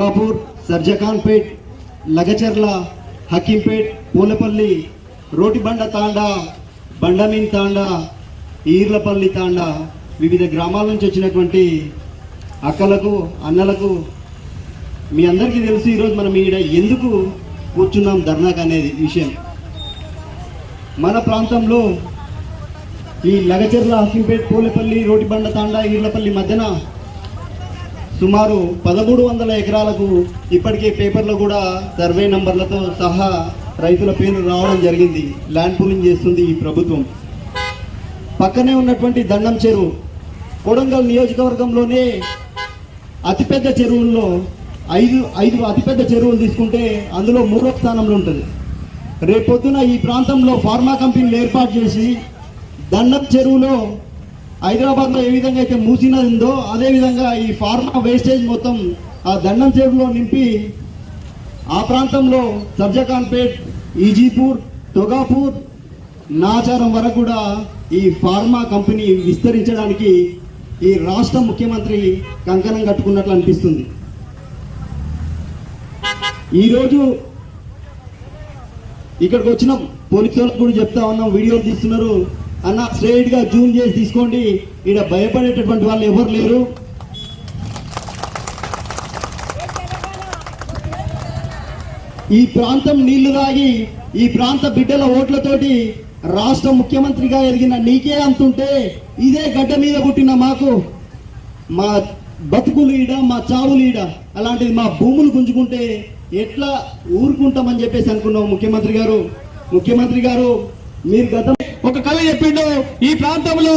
కాపూర్ సర్జఖాన్పేట్ లగచర్ల హకీంపేట్ పూలపల్లి రోటిబండ తాండా బండమీన్ తాండా ఈర్లపల్లి తాండా వివిధ గ్రామాల నుంచి వచ్చినటువంటి అక్కలకు అన్నలకు మీ అందరికీ తెలుసు ఈరోజు మనం ఈడ ఎందుకు కూర్చున్నాం ధర్నాకు అనేది విషయం. మన ప్రాంతంలో ఈ లగచర్ల హకీంపేట్ పూలపల్లి రోటిబండ తాండా ఈర్లపల్లి మధ్యన సుమారు పదమూడు వందల ఎకరాలకు ఇప్పటికే పేపర్లో కూడా సర్వే నంబర్లతో సహా రైతుల పేర్లు రావడం జరిగింది. ల్యాండ్ పూలింగ్ చేస్తుంది ఈ ప్రభుత్వం. పక్కనే ఉన్నటువంటి దండం చెరువు. కొడంగల్ నియోజకవర్గంలోనే అతిపెద్ద చెరువుల్లో ఐదు ఐదు అతిపెద్ద చెరువులు తీసుకుంటే అందులో మూడో స్థానంలో ఉంటుంది. రేపొద్దున ఈ ప్రాంతంలో ఫార్మా కంపెనీలు ఏర్పాటు చేసి దండం చెరువులో హైదరాబాద్లో ఏ విధంగా అయితే మూసినది ఉందో అదే విధంగా ఈ ఫార్మా వేస్టేజ్ మొత్తం ఆ దండం చేరులో నింపి ఆ ప్రాంతంలో సర్జఖాన్పేట్ ఈజీపూర్ తొగాపూర్ నాచారం వరకు కూడా ఈ ఫార్మా కంపెనీ విస్తరించడానికి ఈ రాష్ట్ర ముఖ్యమంత్రి కంకణం కట్టుకున్నట్లు అనిపిస్తుంది. ఈరోజు ఇక్కడికి వచ్చిన. పోలీసు వాళ్ళకు కూడా చెప్తా ఉన్నాం. వీడియోలు తీస్తున్నారు. అన్న స్ట్రైట్గా జూమ్ చేసి తీసుకోండి. ఇక్కడ భయపడేటటువంటి వాళ్ళు ఎవరు లేరు. ఈ ప్రాంతం నీళ్ళు తాగి ఈ ప్రాంత బిడ్డల ఓట్లతోటి రాష్ట్ర ముఖ్యమంత్రిగా ఎదిగిన నీకే అంతుంటే ఇదే గడ్డ మీద పుట్టిన మాకు మా బతుకులు ఈడ మా చావులు ఈడ అలాంటిది మా భూములు గుంజుకుంటే ఎట్లా ఊరుకుంటామని చెప్పేసి అనుకున్నాం ముఖ్యమంత్రి గారు. ముఖ్యమంత్రి గారు మీరు గతం ఒక కవి చెప్పిండు ఈ ప్రాంతంలో